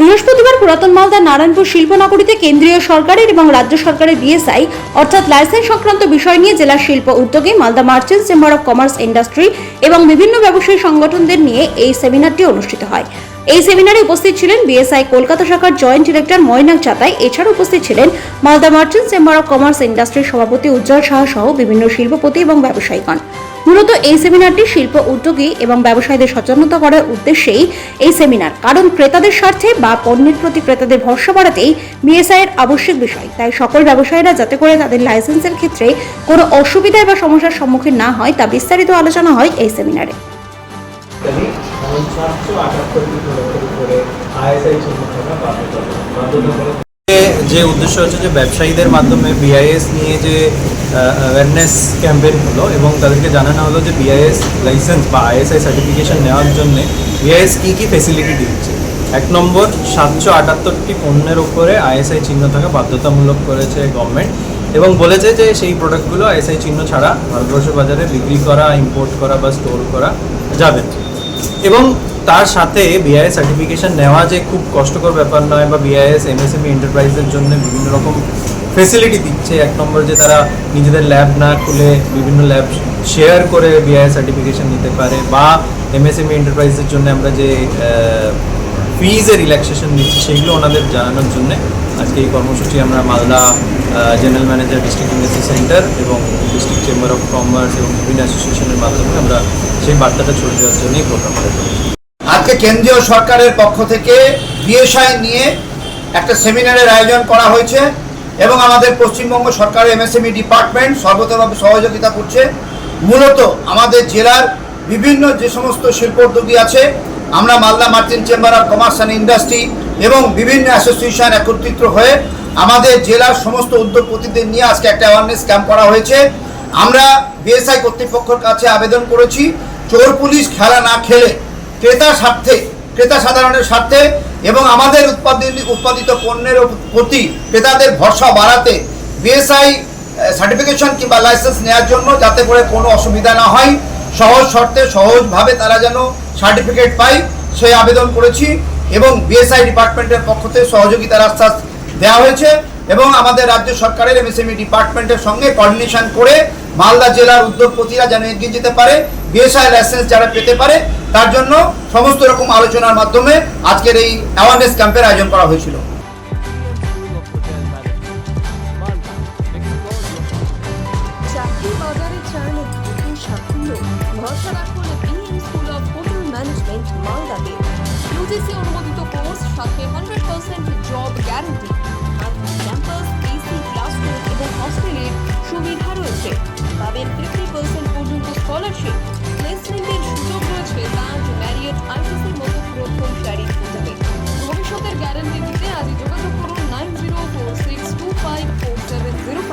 বৃহস্পতিবার পুরাতন মালদা নারায়ণপুর শিল্পনগরীতে কেন্দ্রীয় সরকারের এবং রাজ্য সরকারের বিএসআই, অর্থাৎ লাইসেন্স সংক্রান্ত বিষয় নিয়ে জেলা শিল্প উদ্যোগে Malda merchants chamber of commerce industry এবং বিভিন্ন ব্যবসায়ী সংগঠনদের নিয়ে এই সেমিনারটি অনুষ্ঠিত হয়। এই সেমিনারে উপস্থিত ছিলেন বিএসআই কলকাতা শাখার জয়েন্ট ডিরেক্টর ময়নাক চাতাই এছাড়া উপস্থিত ছিলেন Malda merchant chamber of commerce ইন্ডাস্ট্রির সভাপতি উজ্জ্বল শাহ সহ বিভিন্ন শিল্পপতি এবং ব্যবসায়ীগণ। মূলত এই সেমিনারটি শিল্প উদ্যোগী এবং ব্যবসায়ীদের সচেতনতা করার উদ্দেশ্যেই এই সেমিনার। কারণ ক্রেতাদের স্বার্থে বা পণ্যের প্রতি ক্রেতাদের ভরসা বাড়াতেই বিএসআই এর আবশ্যিক বিষয়। তাই সকল ব্যবসায়ীরা যাতে করে তাদের লাইসেন্সের ক্ষেত্রে কোনো অসুবিধা বা সমস্যার সম্মুখীন না হয়, তা বিস্তারিত আলোচনা হয় এই সেমিনারে। যে উদ্দেশ্য হচ্ছে যে ব্যবসায়ীদের মাধ্যমে বিআইএস নিয়ে যে অ্যাওয়ারনেস ক্যাম্পেইন হলো এবং তাদেরকে জানানো হলো যে বিআইএস লাইসেন্স বা আইএসআই সার্টিফিকেশন নেওয়ার জন্য বিআইএস কী কী ফেসিলিটি দিচ্ছে। এক নম্বর, সাতশো আটাত্তরটি পণ্যের উপরে আইএসআই চিহ্ন থাকা বাধ্যতামূলক করেছে গভর্নমেন্ট এবং বলেছে যে সেই প্রোডাক্টগুলো আইএসআই চিহ্ন ছাড়া ভারতবর্ষ বাজারে বিক্রি করা ইম্পোর্ট করা বা স্টোর করা যাবে। এবং তার সাথে বিআইএস সার্টিফিকেশন নেওয়া যে খুব কষ্টকর ব্যাপার নয় বা বিআইএস এমএসএমই এন্টারপ্রাইজের জন্য বিভিন্ন রকম ফেসিলিটি দিচ্ছে। এক নম্বর যে তারা নিজেদের ল্যাব না খুলে বিভিন্ন ল্যাব শেয়ার করে বিআইএস সার্টিফিকেশন নিতে পারে বা এমএসএমই এন্টারপ্রাইজের জন্য আমরা যে ফিজের রিল্যাক্সেশন দিচ্ছি, সেগুলো ওনাদের জানানোর জন্য আজকে এই কর্মসূচি আমরা Malda general manager district industry centre এবং ডিস্ট্রিক্ট চেম্বার অফ কমার্স এবং বিভিন্ন অ্যাসোসিয়েশনের মাধ্যমে আমরা সেই বার্তাটা ছড়িয়ে দেওয়ার জন্যই প্রোগ্রামটা করেছি। আজকে কেন্দ্রীয় সরকারের পক্ষ থেকে বিএসআই নিয়ে একটা সেমিনারের আয়োজন করা হয়েছে এবং আমাদের পশ্চিমবঙ্গ সরকারের এমএসএমই ডিপার্টমেন্ট সর্বতভাবে সহযোগিতা করছে। মূলত আমাদের জেলার বিভিন্ন যে সমস্ত শিল্পোদ্যোগী আছে, আমরা Malda merchant chamber of commerce and industry এবং বিভিন্ন অ্যাসোসিয়েশন একত্রিত হয়ে আমাদের জেলার সমস্ত উদ্যোগপতিদের নিয়ে আজকে একটা অ্যাওয়ারনেস ক্যাম্প করা হয়েছে। আমরা বিএসআই কর্তৃপক্ষের কাছে আবেদন করেছি, চোর পুলিশ খেলা না খেলে ক্রেতার স্বার্থে, ক্রেতা সাধারণের স্বার্থে এবং আমাদের উৎপাদিত উৎপাদিত পণ্যের প্রতি ক্রেতাদের ভরসা বাড়াতে বিএসআই সার্টিফিকেশন কিংবা লাইসেন্স নেওয়ার জন্য যাতে করে কোনো অসুবিধা না হয়। সহজ শর্তে, সহজভাবে তারা যেন সার্টিফিকেট পায়, সেই আবেদন করেছি এবং বিএসআই ডিপার্টমেন্টের পক্ষ থেকে সহযোগিতার আশ্বাস দেওয়া হয়েছে এবং আমাদের রাজ্য সরকারের এমএসএমই ডিপার্টমেন্টের সঙ্গে কোঅর্ডিনেশন করে মালদা জেলার উদ্যোগপতিরা যেন এগিয়ে যেতে পারে। বিএসআই লাইসেন্স যারা পেতে পারে, তার জন্য সমস্ত রকম আলোচনার মাধ্যমে আজকের এই অ্যাওয়ারনেস ক্যাম্পের আয়োজন করা হয়েছিল। ইউজিসি অনুমোদিত কোর্স সাথে হান্ড্রেড পার্সেন্ট জব গ্যারান্টি